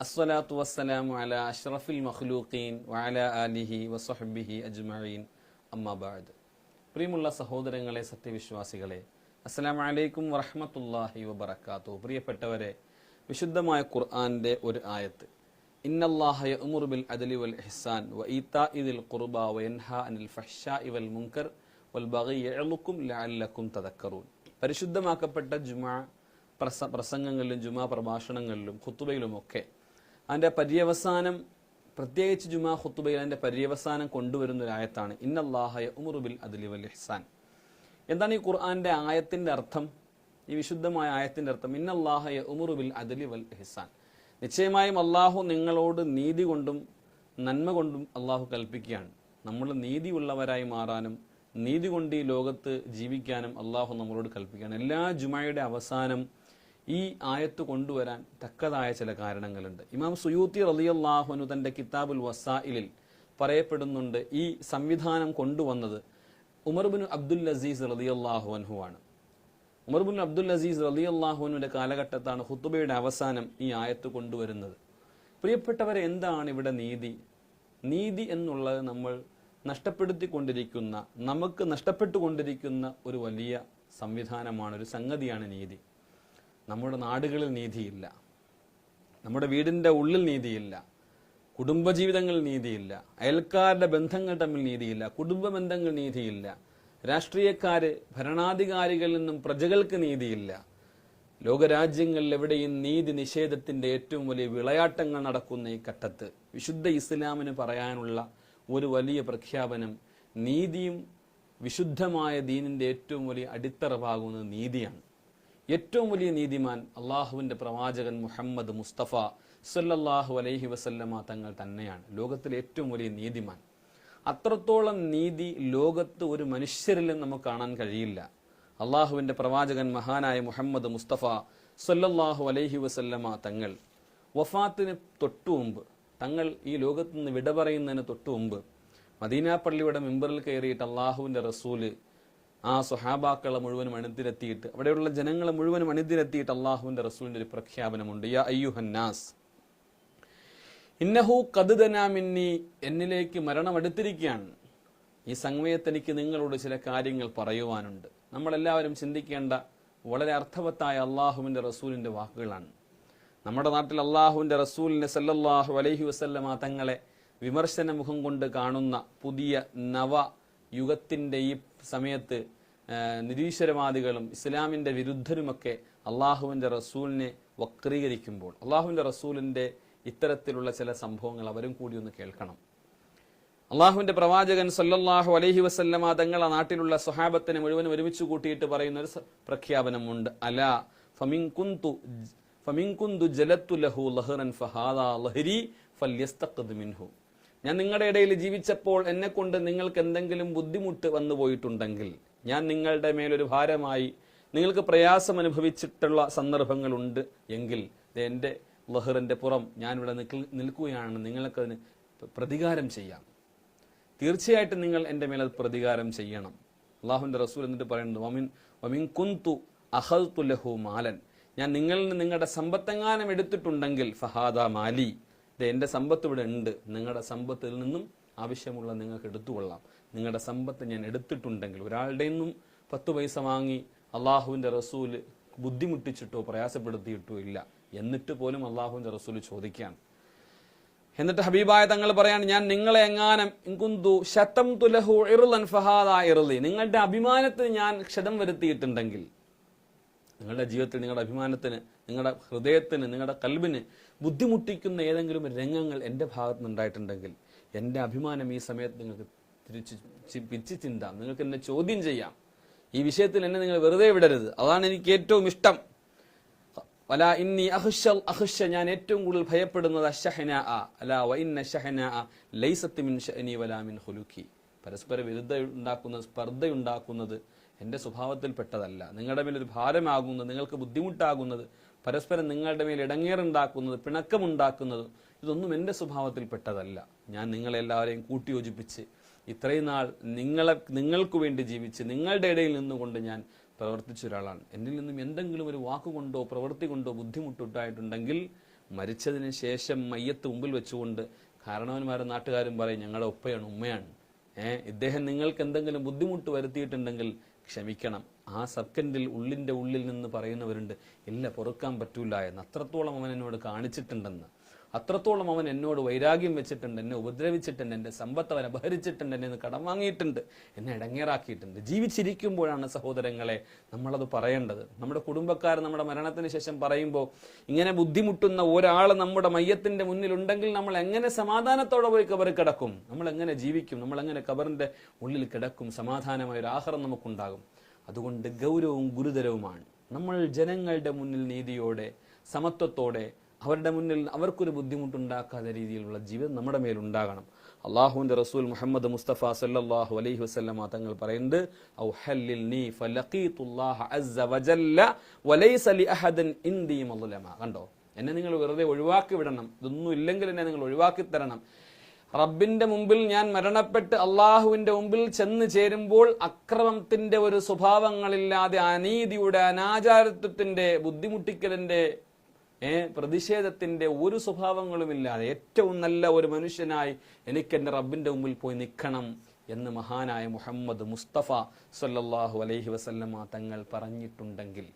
അസ്സലാത്തു വസ്സലാമു അല അഷ്റഫിൽ മഖ്ലൂഖീൻ വഅല ആലിഹി വസഹ്ബിഹി അജ്മഈൻ. അമ്മാബാദ് പ്രിയമുള്ള സഹോദരങ്ങളെ സത്യവിശ്വാസികളെ അസ്സലാമു അലൈക്കും വറഹ്മത്തുള്ളാഹി വബറകാതുഹു. പ്രിയപ്പെട്ടവരെ വിശുദ്ധമായ ഖുർആന്റെ ഒരു ആയത്ത് ഇന്നല്ലാഹ യഅ്മുറു ബിൽ അദ്ലി വൽ ഇഹ്സാൻ വ ഈതാഇ ദിൽ ഖുർബ വ യൻഹ അനിൽ ഫഹ്ശാഇ വൽ മുൻകർ വൽ ബഗി യഅലുക്കും ലഅല്ലക്കും തദക്കറൂൻ. പരിശുദ്ധമാക്കപ്പെട്ട ജുമാ പ്രസ പ്രസംഗങ്ങളിലും ജുമാ പ്രഭാഷണങ്ങളിലും ഖുത്തുബയിലുമൊക്കെ അതിന്റെ പര്യവസാനം പ്രത്യേകിച്ച് ജുമാ ഖുത്തുബയിൽ അതിന്റെ പര്യവസാനം കൊണ്ടുവരുന്ന ഒരു ആയത്താണ് ഇന്നല്ലാഹയ ഉമുറുബിൽ അദലി വൽ ഇഹ്സാൻ. എന്താണ് ഈ ഖുർആന്റെ ആയത്തിന്റെ അർത്ഥം? ഈ വിശുദ്ധമായ ആയത്തിന്റെ അർത്ഥം ഇന്നല്ലാഹയ ഉമുറുബിൽ അദലി വൽ ഇഹ്സാൻ. നിശ്ചയമായും അള്ളാഹു നിങ്ങളോട് നീതി കൊണ്ടും നന്മ കൊണ്ടും അള്ളാഹു കൽപ്പിക്കുകയാണ്. നമ്മൾ നീതിയുള്ളവരായി മാറാനും നീതി കൊണ്ട് ഈ ലോകത്ത് ജീവിക്കാനും അള്ളാഹു നമ്മളോട് കൽപ്പിക്കുകയാണ്. എല്ലാ ജുമായുടെ അവസാനം ഈ ആയത്ത് കൊണ്ടുവരാൻ തക്കതായ ചില കാരണങ്ങളുണ്ട്. ഇമാം സുയൂത്തി റലിയല്ലാഹുനു തന്റെ കിതാബുൽ വസായിലിൽ പറയപ്പെടുന്നുണ്ട് ഈ സംവിധാനം കൊണ്ടുവന്നത് ഉമർബിൻ അബ്ദുൽ അസീസ് റലിയല്ലാഹു അൻഹു ആണ്. ഉമർബിൻ അബ്ദുൽ അസീസ് റലി റലിയല്ലാഹുവിന്റെ കാലഘട്ടത്താണ് ഹുത്തുബയുടെ അവസാനം ഈ ആയത്ത് കൊണ്ടുവരുന്നത്. പ്രിയപ്പെട്ടവരെ എന്താണ് ഇവിടെ നീതി? നീതി എന്നുള്ളത് നമ്മൾ നഷ്ടപ്പെടുത്തിക്കൊണ്ടിരിക്കുന്ന നമുക്ക് നഷ്ടപ്പെട്ടുകൊണ്ടിരിക്കുന്ന ഒരു വലിയ സംവിധാനമാണ് ഒരു സംഗതിയാണ് നീതി. നമ്മുടെ നാടുകളിൽ നീതിയില്ല. നമ്മുടെ വീടിന്റെ ഉള്ളിൽ നീതിയില്ല. കുടുംബജീവിതങ്ങളിൽ നീതിയില്ല. അയൽക്കാരുടെ ബന്ധങ്ങൾ തമ്മിൽ നീതിയില്ല. കുടുംബ ബന്ധങ്ങൾ നീതിയില്ല. രാഷ്ട്രീയക്കാര് ഭരണാധികാരികളിൽ നിന്നും പ്രജകൾക്ക് നീതിയില്ല. ലോകരാജ്യങ്ങളിൽ എവിടെയും നീതി നിഷേധത്തിന്റെ ഏറ്റവും വലിയ വിളയാട്ടങ്ങൾ നടക്കുന്ന ഈ ഘട്ടത്ത് വിശുദ്ധ ഇസ്ലാമിന് പറയാനുള്ള ഒരു വലിയ പ്രഖ്യാപനം നീതിയും വിശുദ്ധമായ ദീനിന്റെ ഏറ്റവും വലിയ അടിത്തറവാകുന്നത് നീതിയാണ്. ഏറ്റവും വലിയ നീതിമാൻ അള്ളാഹുവിന്റെ പ്രവാചകൻ മുഹമ്മദ് മുസ്തഫ സല്ലല്ലാഹു അലൈഹി വസല്ലമ തങ്ങൾ തന്നെയാണ്. ലോകത്തിലെ ഏറ്റവും വലിയ നീതിമാൻ. അത്രത്തോളം നീതി ലോകത്ത് ഒരു മനുഷ്യരിലും നമുക്ക് കാണാൻ കഴിയില്ല. അള്ളാഹുവിന്റെ പ്രവാചകൻ മഹാനായ മുഹമ്മദ് മുസ്തഫ സല്ലല്ലാഹു അലൈഹി വസല്ലമ തങ്ങൾ വഫാത്തിന് തൊട്ടു മുമ്പ് തങ്ങൾ ഈ ലോകത്ത് നിന്ന് വിട പറയുന്നതിന് തൊട്ടു മുമ്പ് മദീന മെമ്പറിൽ കയറിയിട്ട് അള്ളാഹുവിന്റെ റസൂൽ ആ സുഹാബാക്കളെ മുഴുവനും അണിതിരത്തിയിട്ട് അവിടെയുള്ള ജനങ്ങളെ മുഴുവനും അണിതിരത്തിയിട്ട് അള്ളാഹുവിന്റെ റസൂലിന്റെ ഒരു പ്രഖ്യാപനമുണ്ട്. യാ അയ്യുഹന്നാസ് ഇന്നഹു കതുതനാമിന്നി എന്നിലേക്ക് മരണമെടുത്തിരിക്കുകയാണ്. ഈ സംഗമയത്ത് എനിക്ക് നിങ്ങളോട് ചില കാര്യങ്ങൾ പറയുവാനുണ്ട്. നമ്മളെല്ലാവരും ചിന്തിക്കേണ്ട വളരെ അർത്ഥവത്തായ അള്ളാഹുവിന്റെ റസൂലിന്റെ വാക്കുകളാണ്. നമ്മുടെ നാട്ടിൽ അള്ളാഹുവിന്റെ റസൂലിന്റെ സല്ലല്ലാഹു അലൈഹി വസല്ലമ തങ്ങളെ വിമർശന മുഖം കൊണ്ട് കാണുന്ന പുതിയ നവ യുഗത്തിന്റെ ഈ സമയത്ത് നിരീശ്വരവാദികളും ഇസ്ലാമിന്റെ വിരുദ്ധരുമൊക്കെ അള്ളാഹുവിന്റെ റസൂലിനെ വക്രീകരിക്കുമ്പോൾ അള്ളാഹുവിന്റെ റസൂലിന്റെ ഇത്തരത്തിലുള്ള ചില സംഭവങ്ങൾ അവരും കൂടി ഒന്ന് കേൾക്കണം. അള്ളാഹുവിന്റെ പ്രവാചകൻ സല്ലല്ലാഹു അലൈഹി വസല്ലമ തങ്ങളെ നാട്ടിലുള്ള സ്വഹാബത്തിനെ മുഴുവൻ ഒരുമിച്ച് കൂട്ടിയിട്ട് പറയുന്ന ഒരു പ്രഖ്യാപനമുണ്ട്. അല ഫമിൻകുന്തു ഫമിൻകുന്തു ജലത്തു ലഹു ലഹ്റൻ ലഹരി മിൻഹു. ഞാൻ നിങ്ങളുടെ ഇടയിൽ ജീവിച്ചപ്പോൾ എന്നെ കൊണ്ട് നിങ്ങൾക്ക് എന്തെങ്കിലും ബുദ്ധിമുട്ട് വന്നു പോയിട്ടുണ്ടെങ്കിൽ ഞാൻ നിങ്ങളുടെ മേലൊരു ഭാരമായി നിങ്ങൾക്ക് പ്രയാസം അനുഭവിച്ചിട്ടുള്ള സന്ദർഭങ്ങളുണ്ട് എങ്കിൽ എന്റെ ലഹറിന്റെ പുറം ഞാനിവിടെ നിൽക്ക- നിൽക്കുകയാണെന്ന് നിങ്ങൾക്കതിന് പ്രതികാരം ചെയ്യാം. തീർച്ചയായിട്ടും നിങ്ങൾ എന്റെ മേലത് പ്രതികാരം ചെയ്യണം. അള്ളാഹുവിന്റെ റസൂൽ എന്നിട്ട് പറയുന്നത് വമിൻ വമിൻ കുന്തു അഹൽ ലഹു മാലൻ. ഞാൻ നിങ്ങളിൽ നിന്ന് നിങ്ങളുടെ സമ്പത്തെങ്ങാനും എടുത്തിട്ടുണ്ടെങ്കിൽ ഫഹാദ മാലി. ഇത് എന്റെ സമ്പത്ത് ഇവിടെ ഉണ്ട്. നിങ്ങളുടെ സമ്പത്തിൽ നിന്നും ആവശ്യമുള്ള നിങ്ങൾക്ക് എടുത്തുകൊള്ളാം. നിങ്ങളുടെ സമ്പത്ത് ഞാൻ എടുത്തിട്ടുണ്ടെങ്കിൽ ഒരാളുടെ നിന്നും പത്ത് പൈസ വാങ്ങി അള്ളാഹുവിന്റെ റസൂൽ ബുദ്ധിമുട്ടിച്ചിട്ടോ പ്രയാസപ്പെടുത്തിയിട്ടോ ഇല്ല. എന്നിട്ട് പോലും അള്ളാഹുവിന്റെ റസൂൽ ചോദിക്കുകയാണ്. എന്നിട്ട് ഹബീബായ തങ്ങൾ പറയാണ് ഞാൻ നിങ്ങളെ എങ്ങാനും ശതം നിങ്ങളുടെ അഭിമാനത്തിന് ഞാൻ ക്ഷതം വരുത്തിയിട്ടുണ്ടെങ്കിൽ നിങ്ങളുടെ ജീവിതത്തിൽ നിങ്ങളുടെ അഭിമാനത്തിന് നിങ്ങളുടെ ഹൃദയത്തിന് നിങ്ങളുടെ കൽബിന് ബുദ്ധിമുട്ടിക്കുന്ന ഏതെങ്കിലും രംഗങ്ങൾ എന്റെ ഭാഗത്ത് നിന്നുണ്ടായിട്ടുണ്ടെങ്കിൽ എന്റെ അഭിമാനം ഈ സമയത്ത് നിങ്ങൾക്ക് തിരിച്ച് പിച്ച് ചിന്താം. നിങ്ങൾക്ക് എന്നെ ചോദ്യം ചെയ്യാം. ഈ വിഷയത്തിൽ എന്നെ നിങ്ങൾ വെറുതെ വിടരുത്. അതാണ് എനിക്ക് ഏറ്റവും ഇഷ്ടം. വല ഇന്നി അഹ്ഷ അഹ്ഷ ഞാൻ ഏറ്റവും കൂടുതൽ ഭയപ്പെടുന്നത് അഷഹന അല വൈന്ന ഷഹന ലൈസത്ത് മിൻ ഷഅനി വലാ മിൻ ഹുലുക്കി പരസ്പര വിരുദ്ധ ഉണ്ടാക്കുന്ന സ്പർദ്ധയുണ്ടാക്കുന്നത് എന്റെ സ്വഭാവത്തിൽപ്പെട്ടതല്ല നിങ്ങളുടെ മേൽ ഒരു ഭാരമാകുന്നത് നിങ്ങൾക്ക് ബുദ്ധിമുട്ടാകുന്നത് പരസ്പരം നിങ്ങളുടെ മേൽ ഇടങ്ങേറുണ്ടാക്കുന്നത് പിണക്കമുണ്ടാക്കുന്നത് ഇതൊന്നും എന്റെ സ്വഭാവത്തിൽപ്പെട്ടതല്ല ഞാൻ നിങ്ങളെല്ലാവരെയും കൂട്ടിയോജിപ്പിച്ച് ഇത്രയും നാൾ നിങ്ങളെ നിങ്ങൾക്ക് വേണ്ടി ജീവിച്ച് നിങ്ങളുടെ ഇടയിൽ നിന്നുകൊണ്ട് ഞാൻ പ്രവർത്തിച്ച ഒരാളാണ്. എന്നിൽ നിന്നും എന്തെങ്കിലും ഒരു വാക്കുകൊണ്ടോ പ്രവൃത്തി കൊണ്ടോ ബുദ്ധിമുട്ടുണ്ടായിട്ടുണ്ടെങ്കിൽ മരിച്ചതിന് ശേഷം മയ്യത്ത് മുമ്പിൽ വെച്ചുകൊണ്ട് കാരണവന്മാരും നാട്ടുകാരും പറയും ഞങ്ങളുടെ ഉപ്പയാണ് ഉമ്മയാണ്. ഏഹ് ഇദ്ദേഹം നിങ്ങൾക്ക് എന്തെങ്കിലും ബുദ്ധിമുട്ട് വരുത്തിയിട്ടുണ്ടെങ്കിൽ ക്ഷമിക്കണം. ആ സെക്കൻഡിൽ ഉള്ളിന്റെ ഉള്ളിൽ നിന്ന് പറയുന്നവരുണ്ട് ഇല്ല പൊറുക്കാൻ പറ്റൂല എന്ന്. അത്രത്തോളം അവൻ എന്നോട് കാണിച്ചിട്ടുണ്ടെന്ന്. അത്രത്തോളം അവൻ എന്നോട് വൈരാഗ്യം വെച്ചിട്ടുണ്ട് എന്നെ ഉപദ്രവിച്ചിട്ടുണ്ട് എന്റെ സമ്പത്ത് അവൻ അപഹരിച്ചിട്ടുണ്ട് എന്നെ കടം വാങ്ങിയിട്ടുണ്ട് എന്നെ ഇടങ്ങേറാക്കിയിട്ടുണ്ട്. ജീവിച്ചിരിക്കുമ്പോഴാണ് സഹോദരങ്ങളെ നമ്മളത് പറയേണ്ടത്. നമ്മുടെ കുടുംബക്കാർ നമ്മുടെ മരണത്തിന് ശേഷം പറയുമ്പോൾ ഇങ്ങനെ ബുദ്ധിമുട്ടുന്ന ഒരാൾ നമ്മുടെ മയ്യത്തിന്റെ മുന്നിലുണ്ടെങ്കിൽ നമ്മൾ എങ്ങനെ സമാധാനത്തോടെ പോയി കബറിൽ കിടക്കും? നമ്മൾ എങ്ങനെ ജീവിക്കും? നമ്മൾ എങ്ങനെ കബറിന്റെ ഉള്ളിൽ കിടക്കും? സമാധാനമായ ഒരു ആഹാരം നമുക്കുണ്ടാകും. അതുകൊണ്ട് ഗൗരവവും ഗുരുതരവുമാണ്. നമ്മൾ ജനങ്ങളുടെ മുന്നിൽ നീതിയോടെ സമത്വത്തോടെ അവരുടെ മുന്നിൽ അവർക്കൊരു ബുദ്ധിമുട്ടുണ്ടാക്കാത്ത രീതിയിലുള്ള ജീവിതം നമ്മുടെ മേലുണ്ടാകണം അള്ളാഹുവിന്റെ റസൂൽ മുഹമ്മദ് മുസ്തഫ സല്ലല്ലാഹു അലൈഹി വസല്ലമ തങ്ങൾ പറയുന്നത് കണ്ടോ? എന്നെ നിങ്ങൾ വെറുതെ ഒഴിവാക്കി വിടണം. ഇതൊന്നും ഇല്ലെങ്കിൽ എന്നെ നിങ്ങൾ ഒഴിവാക്കി തരണം. റബ്ബിന്റെ മുമ്പിൽ ഞാൻ മരണപ്പെട്ട് അള്ളാഹുവിന്റെ മുമ്പിൽ ചെന്ന് ചേരുമ്പോൾ അക്രമത്തിന്റെ ഒരു സ്വഭാവങ്ങളില്ലാതെ അനീതിയുടെ അനാചാരത്വത്തിന്റെ ബുദ്ധിമുട്ടിക്കലിന്റെ ഏ പ്രതിഷേധത്തിന്റെ ഒരു സ്വഭാവങ്ങളുമില്ലാതെ ഏറ്റവും നല്ല ഒരു മനുഷ്യനായി എനിക്ക് എന്റെ റബ്ബിന്റെ മുമ്പിൽ പോയി നിൽക്കണം എന്ന് മഹാനായ മുഹമ്മദ് മുസ്തഫ സല്ലാഹു അലൈഹി വസല്ലമ്മ തങ്ങൾ പറഞ്ഞിട്ടുണ്ടെങ്കിൽ.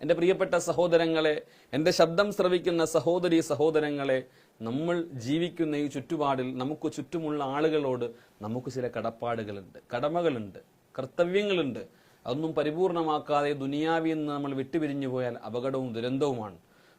എന്റെ പ്രിയപ്പെട്ട സഹോദരങ്ങളെ എന്റെ ശബ്ദം ശ്രവിക്കുന്ന സഹോദരി സഹോദരങ്ങളെ നമ്മൾ ജീവിക്കുന്ന ഈ ചുറ്റുപാടിൽ നമുക്ക് ചുറ്റുമുള്ള ആളുകളോട് നമുക്ക് ചില കടപ്പാടുകളുണ്ട് കടമകളുണ്ട് കർത്തവ്യങ്ങളുണ്ട്. അതൊന്നും പരിപൂർണമാക്കാതെ ദുനിയാവിൽ നിന്ന് നമ്മൾ വിട്ടുപിരിഞ്ഞു പോയാൽ അപകടവും ദുരന്തവുമാണ്.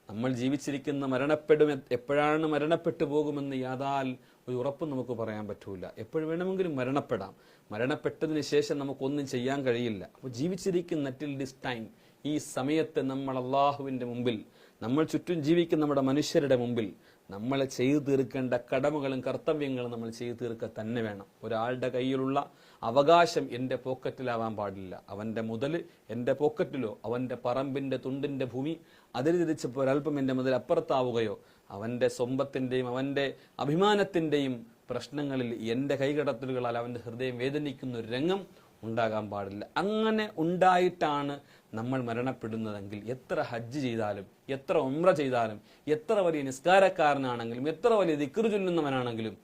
നമ്മൾ ജീവിച്ചിരിക്കുന്ന മരണപ്പെടും എപ്പോഴാണ് മരണപ്പെട്ടു പോകുമെന്ന് യാതാൽ ഒരു ഉറപ്പ് നമുക്ക് പറയാൻ പറ്റൂല. എപ്പോഴും വേണമെങ്കിലും മരണപ്പെടാം. മരണപ്പെട്ടതിന് ശേഷം നമുക്കൊന്നും ചെയ്യാൻ കഴിയില്ല. അപ്പോൾ ജീവിച്ചിരിക്കുന്ന ടിൽ ദിസ് ടൈം ഈ സമയത്ത് നമ്മൾ അള്ളാഹുവിന്റെ മുമ്പിൽ നമ്മൾ ചുറ്റും ജീവിക്കുന്ന നമ്മുടെ മനുഷ്യരുടെ മുമ്പിൽ നമ്മൾ ചെയ്തു തീർക്കേണ്ട കടമകളും കർത്തവ്യങ്ങളും നമ്മൾ ചെയ്തു തീർക്കുക തന്നെ വേണം. ഒരാളുടെ കയ്യിലുള്ള അവകാശം എന്റെ പോക്കറ്റിലാവാൻ പാടില്ല. അവന്റെ മുതൽ എന്റെ പോക്കറ്റിലോ അവന്റെ പറമ്പിന്റെ തുണ്ടിന്റെ ഭൂമി അതിൽ തിരിച്ചപ്പോൾ ഒരല്പം എന്റെ മുതൽ അപ്പുറത്താവുകയോ അവന്റെ സ്വമ്പത്തിന്റെയും അവന്റെ അഭിമാനത്തിന്റെയും പ്രശ്നങ്ങളിൽ എന്റെ കൈകടത്തലുകളാൽ അവന്റെ ഹൃദയം വേദനിക്കുന്ന ഒരു രംഗം ഉണ്ടാകാൻ പാടില്ല. അങ്ങനെ ഉണ്ടായിട്ടാണ് നമ്മൾ മരണപ്പെടുന്നതെങ്കിൽ എത്ര ഹജ്ജ് ചെയ്താലും എത്ര ഉമ്ര ചെയ്താലും എത്ര വലിയ നിസ്കാരക്കാരനാണെങ്കിലും എത്ര വലിയ ദിക്റ് ചൊല്ലുന്നവനാണെങ്കിലും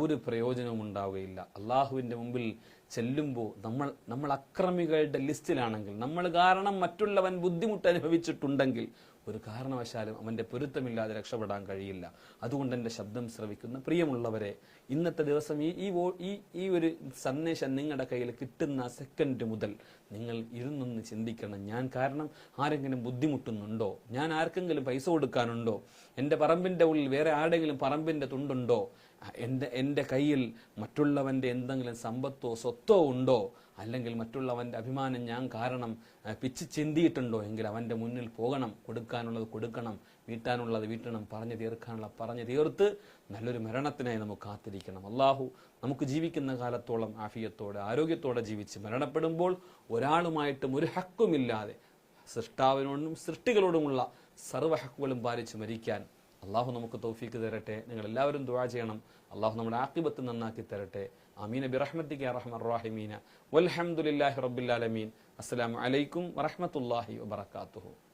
ഒരു പ്രയോജനവും ഉണ്ടാവുകയില്ല. അള്ളാഹുവിന്റെ മുമ്പിൽ ചെല്ലുമ്പോൾ നമ്മൾ നമ്മൾ അക്രമികളുടെ ലിസ്റ്റിലാണെങ്കിൽ നമ്മൾ കാരണം മറ്റുള്ളവൻ ബുദ്ധിമുട്ട് അനുഭവിച്ചിട്ടുണ്ടെങ്കിൽ ഒരു കാരണവശാലും അവന്റെ പൊരുത്തമില്ലാതെ രക്ഷപ്പെടാൻ കഴിയില്ല. അതുകൊണ്ട് എന്റെ ശബ്ദം ശ്രവിക്കുന്ന പ്രിയമുള്ളവരെ ഇന്നത്തെ ദിവസം ഈ ഈ ഈ ഒരു സന്ദേശം നിങ്ങളുടെ കയ്യിൽ കിട്ടുന്ന സെക്കൻഡ് മുതൽ നിങ്ങൾ ഇരുന്നൊന്ന് ചിന്തിക്കണം. ഞാൻ കാരണം ആരെങ്കിലും ബുദ്ധിമുട്ടുന്നുണ്ടോ? ഞാൻ ആർക്കെങ്കിലും പൈസ കൊടുക്കാനുണ്ടോ? എന്റെ പറമ്പിന്റെ ഉള്ളിൽ വേറെ ആരുടെങ്കിലും പറമ്പിന്റെ തുണ്ടുണ്ടോ? എന്റെ എന്റെ കയ്യിൽ മറ്റുള്ളവന്റെ എന്തെങ്കിലും സമ്പത്തോ സ്വത്തോ ഉണ്ടോ? അല്ലെങ്കിൽ മറ്റുള്ളവന്റെ അഭിമാനം ഞാൻ കാരണം പിച്ച് ചിന്തിയിട്ടുണ്ടോ? എങ്കിൽ അവന്റെ മുന്നിൽ പോകണം കൊടുക്കാനുള്ളത് കൊടുക്കണം വീട്ടാനുള്ളത് വീട്ടണം പറഞ്ഞു തീർക്കാനുള്ള പറഞ്ഞു തീർത്ത് നല്ലൊരു മരണത്തിനായി നമുക്ക് കാത്തിരിക്കണം. അള്ളാഹു നമുക്ക് ജീവിക്കുന്ന കാലത്തോളം ആഫിയത്തോടെ ആരോഗ്യത്തോടെ ജീവിച്ച് മരണപ്പെടുമ്പോൾ ഒരാളുമായിട്ടും ഒരു ഹക്കുമില്ലാതെ സൃഷ്ടാവിനോടും സൃഷ്ടികളോടുമുള്ള സർവ ഹക്കുകളും പാലിച്ച് മരിക്കാൻ അള്ളാഹു നമുക്ക് തൗഫീക്ക് തരട്ടെ. നിങ്ങൾ എല്ലാവരും ദുആ ചെയ്യണം. അള്ളാഹു നമ്മുടെ ആക്കിബത്ത് നന്നാക്കി തരട്ടെ. അമീന ബിറഹ്മത്തിക്ക് റഹ്മർ റാഹിമീന. വൽഹംദുലില്ലാഹി റബ്ബിൽ ആലമീൻ. അസ്സലാമു അലൈക്കും വറഹ്മത്തുള്ളാഹി വബറകാതുഹു.